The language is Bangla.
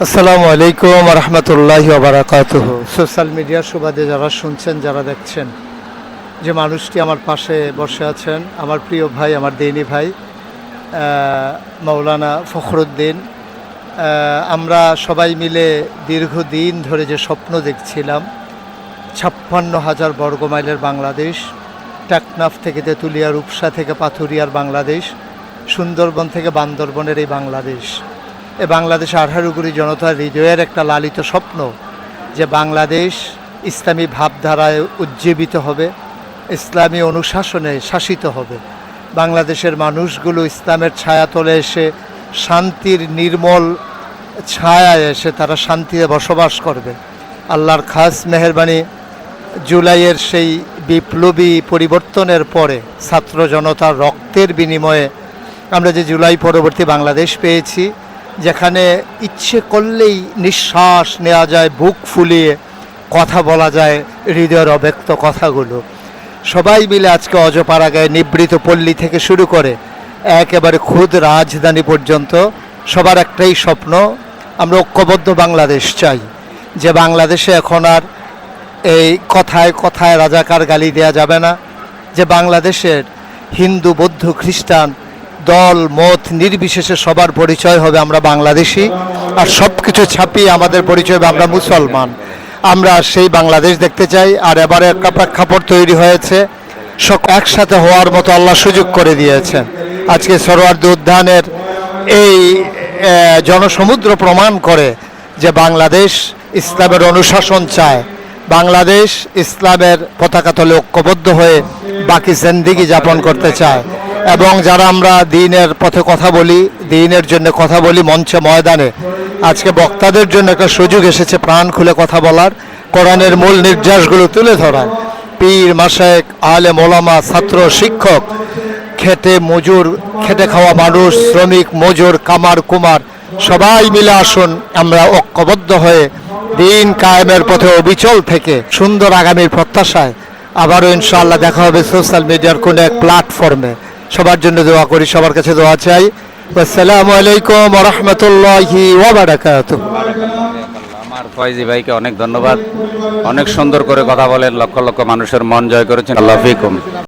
আসসালামু আলাইকুম রহমতুল্লাহ বারাকাত সোশ্যাল মিডিয়ার সুবাদে যারা শুনছেন যারা দেখছেন যে মানুষটি আমার পাশে বসে আছেন আমার প্রিয় ভাই আমার দেনি ভাই আহ, মাওলানা ফখরুদ্দিন আমরা সবাই মিলে দীর্ঘদিন ধরে যে স্বপ্ন দেখছিলাম ছাপ্পান্ন হাজার বর্গমাইলের বাংলাদেশ টেকনাফ থেকে তেঁতুলিয়া রূপসা থেকে পাথুরিয়ার বাংলাদেশ সুন্দরবন থেকে বান্দরবনের এই বাংলাদেশ। এ বাংলাদেশ আঠারো জনতার হৃদয়ের একটা লালিত স্বপ্ন যে বাংলাদেশ ইসলামী ভাবধারায় উজ্জীবিত হবে, ইসলামী অনুশাসনে শাসিত হবে। বাংলাদেশের মানুষগুলো ইসলামের ছায়া ছায়াতলে এসে শান্তির নির্মল ছায়ায় এসে তারা শান্তিতে বসবাস করবে। আল্লাহর খাস মেহরবানি জুলাইয়ের সেই বিপ্লবী পরিবর্তনের পরে ছাত্র জনতার রক্তের বিনিময়ে আমরা যে জুলাই পরবর্তী বাংলাদেশ পেয়েছি যেখানে ইচ্ছে করলেই নিঃশ্বাস নেওয়া যায়, বুক ফুলিয়ে কথা বলা যায়, হৃদয়ের অব্যক্ত কথাগুলো। সবাই মিলে আজকে অজপাড়াগায় নিবৃত পল্লী থেকে শুরু করে একেবারে খুদ রাজধানী পর্যন্ত সবার একটাই স্বপ্ন, আমরা ঐক্যবদ্ধ বাংলাদেশ চাই। যে বাংলাদেশে এখন আর এই কথায় কথায় রাজাকার গালি দেওয়া যাবে না, যে বাংলাদেশের হিন্দু, বৌদ্ধ, খ্রিস্টান দল, মত নির্বিশেষে সবার পরিচয় হবে আমরা বাংলাদেশি। আর সব কিছু ছাপিয়ে আমাদের পরিচয় হবে আমরা মুসলমান। আমরা সেই বাংলাদেশ দেখতে চাই, আর এবারে একটা প্রেক্ষাপট তৈরি হয়েছে। সব একসাথে হওয়ার মতো আল্লাহ সুযোগ করে দিয়েছেন আজকে সরোয়ার্দী উদ্যানের এই জনসমুদ্র প্রমাণ করে যে বাংলাদেশ ইসলামের অনুশাসন চায়। বাংলাদেশ ইসলামের পতাকা তলে ঐক্যবদ্ধ হয়ে বাকি জিন্দিগি যাপন করতে চায়। এবং যারা আমরা দিনের পথে কথা বলি, দিনের জন্য কথা বলি মঞ্চে, ময়দানে, আজকে বক্তাদের জন্য একটা সুযোগ এসেছে প্রাণ খুলে কথা বলার। কোরআনের মূল নির্যাসগুলো তুলে ধরার। পীর মাসায়েক আলে মোলামা ছাত্র, শিক্ষক, খেটে মজুর, খেটে খাওয়া মানুষ, শ্রমিক, মজুর, কামার, কুমার, সবাই মিলে আসুন, আমরা ঐক্যবদ্ধ হয়ে দিন কায়েমের পথে অবিচল থেকে সুন্দর আগামীর প্রত্যাশায় আবারও ইনশাআল্লাহ দেখা হবে সোশ্যাল মিডিয়ার কোনো এক প্ল্যাটফর্মে। সবার জন্য দোয়া করি, সবার কাছে দোয়া চাই। আসসালামু আলাইকুম রহমতুল্লাহি ওয়াবারাকাতুহ আমার ফয়জি ভাইকে অনেক ধন্যবাদ। অনেক সুন্দর করে কথা বলেন, লক্ষ লক্ষ মানুষের মন জয় করেছেন। আল্লাহ